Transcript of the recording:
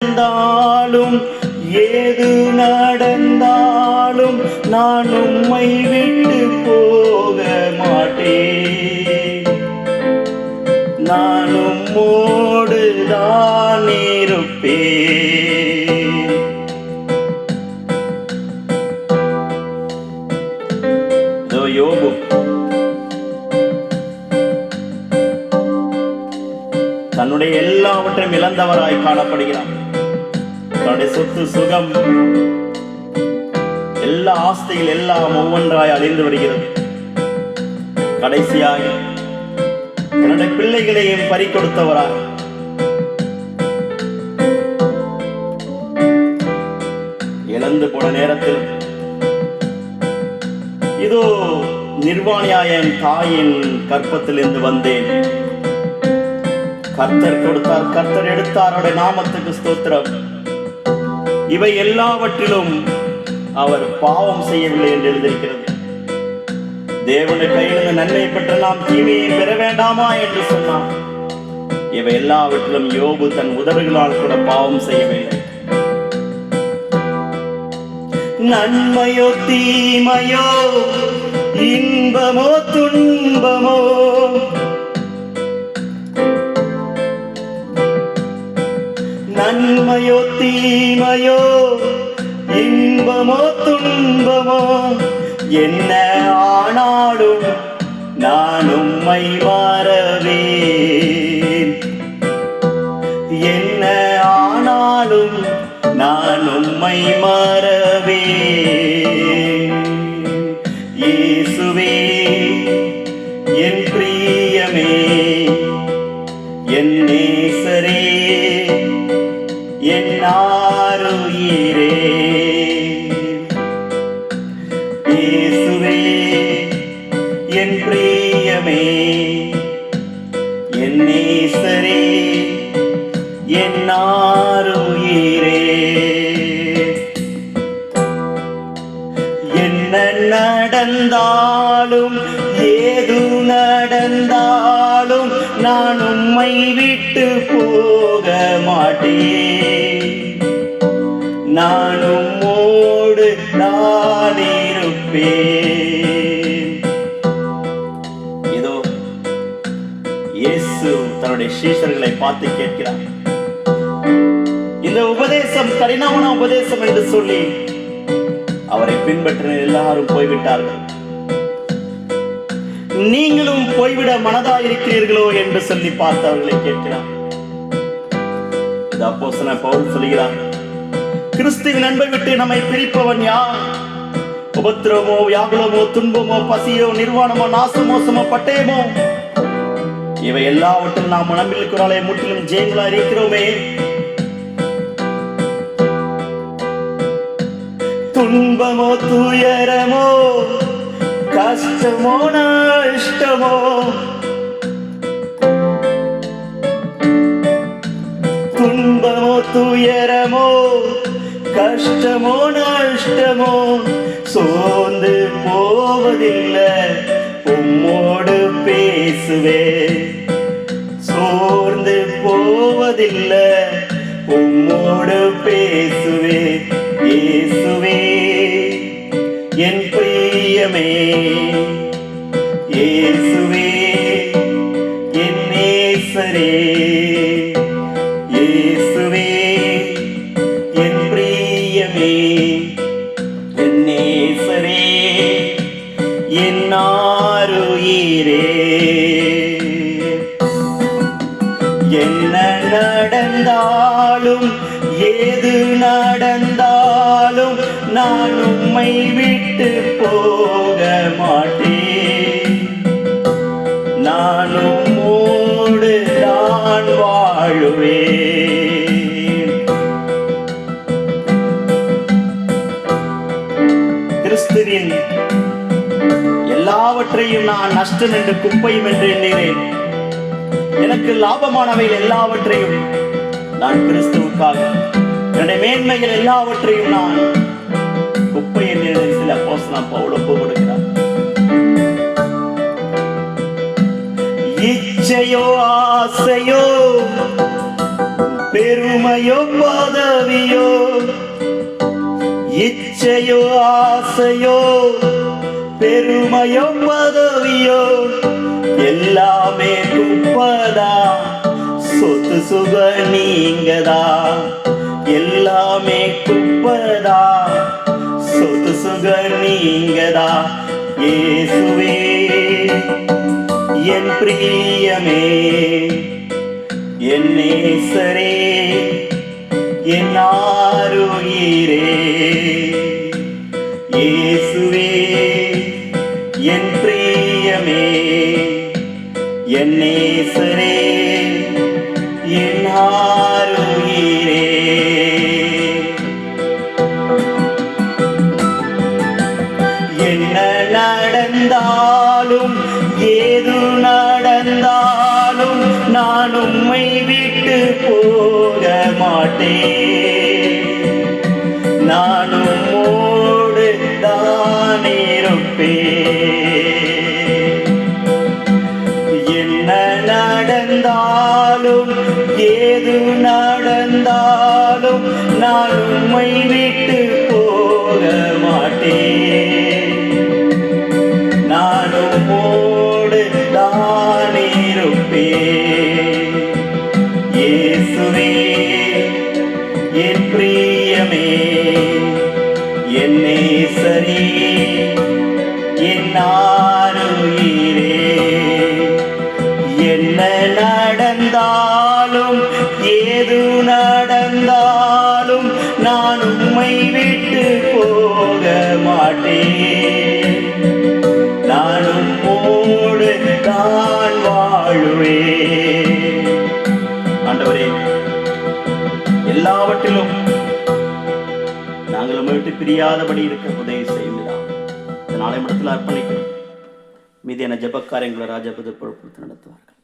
நடந்தாலும் ஏது நடந்தாலும் நான் உம்மை விட்டு போக மாட்டேன். நான் உம்மோடு தான் இருப்பேன். யோபு. தன்னுடைய எல்லாவற்றையும் இழந்தவராய் காணப்படுகிறார். தன்னுடைய சொத்து சுகம். எல்லா ஆஸ்திகள் எல்லாம் ஒவ்வொன்றாய் அழிந்து வருகிறது. கடைசியாக தன்னுடைய பிள்ளைகளையும் பறி கொடுத்தவராய் இழந்து போன நேரத்தில் இதோ நிர்வாணியாய என் தாயின் கற்பத்திலிருந்து வந்தேன். கர்த்தர் கொடுத்தார் கர்த்தர் எடுத்தார் அவருடைய நாமத்துக்கு ஸ்தோத்திரம். இவை எல்லாவற்றிலும் அவர் பாவம் செய்யவில்லை என்று எழுதியிருக்கிறது. தேவனுடைய கையிலிருந்து நன்மை பெற்ற நாம் தீமையை பெற வேண்டாமா என்று சொன்னார். இவை எல்லாவற்றிலும் யோபு தன் உதவிகளால் கூட பாவம் செய்யவில்லை. நன்மையோ தீமையோ இன்பமோ துன்பமோ நன்மையோ தீமையோ இன்பமோ துன்பமோ என்ன ஆனாலும் நான் உம்மை மாறவேன். என்ன ஆனாலும் நான் உம்மை மாறவேன். ஆருயிரே இயேசுவே என் பிரியமே என் நேசரே என் ஆருயிரே என்ன நடந்தாலும் ஏது நடந்தாலும் நான் உம்மை விட்டு போக மாட்டேன். சீஷர்களை பார்த்து கேட்கிறார். இந்த உபதேசம் கடினமான உபதேசம் என்று சொல்லி அவரை பின்பற்றின எல்லாரும் போய்விட்டார்கள். நீங்களும் போய்விட மனதா இருக்கிறீர்களோ என்று சொல்லி பார்த்தவர்களை கேட்கிறார். இது அப்போஸ்தலனாகிய பவுல் சொல்கிறார் கிறிஸ்துவின் அன்பை விட்டு நம்மை பிரிப்பவன் யார்? உபத்திரமோ வியாகுலமோ துன்பமோ பசியோ நிர்வாணமோ நாசமோசமோ பட்டயமோ இவை எல்லாவற்றும் நாம் நம்பியிருக்கிறாளே முற்றிலும் ஜெயங்களா இருக்கிறோமே துன்பமோ துயரமோ கஷ்டமோ நஷ்டமோ துன்பமோ துயரமோ கஷ்டமோ நஷ்டமோ சோர்ந்து போவதில்லை. உம்மோடு பேசுவேன் சோர்ந்து போவதில்லை உம்மோடு பேசுவே. இயேசுவே என் பிரியமே. இயேசுவே என் நேசரே. நான் உம்மை விட்டு போக மாட்டேன். நான் உம்மோடு நான் வாழுவேன். கிறிஸ்துவின் எல்லாவற்றையும் நான் நஷ்டம் என்று குப்பையும் என்று எண்ணினேன் எனக்கு லாபமானவைகள் எல்லாவற்றையும் நான் கிறிஸ்துவுக்காக என்னுடைய மேன்மைகள் எல்லாவற்றையும் நான் குப்பை என்று சில அப்போஸ்தலன் பவுல் ஒப்பு கொடுக்கிறார். இச்சையோ ஆசையோ பெருமையோ பதவியோ இச்சையோ ஆசையோ பெருமையோ பதவியோ எல்லாமே குப்பதா சொத்து சுக நீங்கதா எல்லாமே குப்பதா சொத்து சுக நீங்கதா? இயேசுவே என் பிரியமே என் நேசரே என் ஆருயிரே இயேசுவே என் பிரியமே என் நேசரே. நடந்தாலும் ஏது நடந்தாலும் நான் உம்மை விட்டு போக மாட்டேன். நான் உம்மோடு தான் இருப்பேன். என்ன நடந்தாலும் ஏது நான் என் என்னாருயிரே என்ன நடந்தாலும் ஏது நடந்தாலும் நான் உம்மை விட்டு போக மாட்டேன். நானும் உம்மோடு தான் வாழுவேன். ஆண்டவரே எல்லாவற்றிலும் விட்டு பிரியாதபடி இருக்க உதவி செய்யுங்களா நாளை மட்டத்தில் அர்ப்பணிக்கிறோம் மீதியான ஜபக்காரியங்களை ராஜபதி பொறுப்பு நடத்துவார்கள்.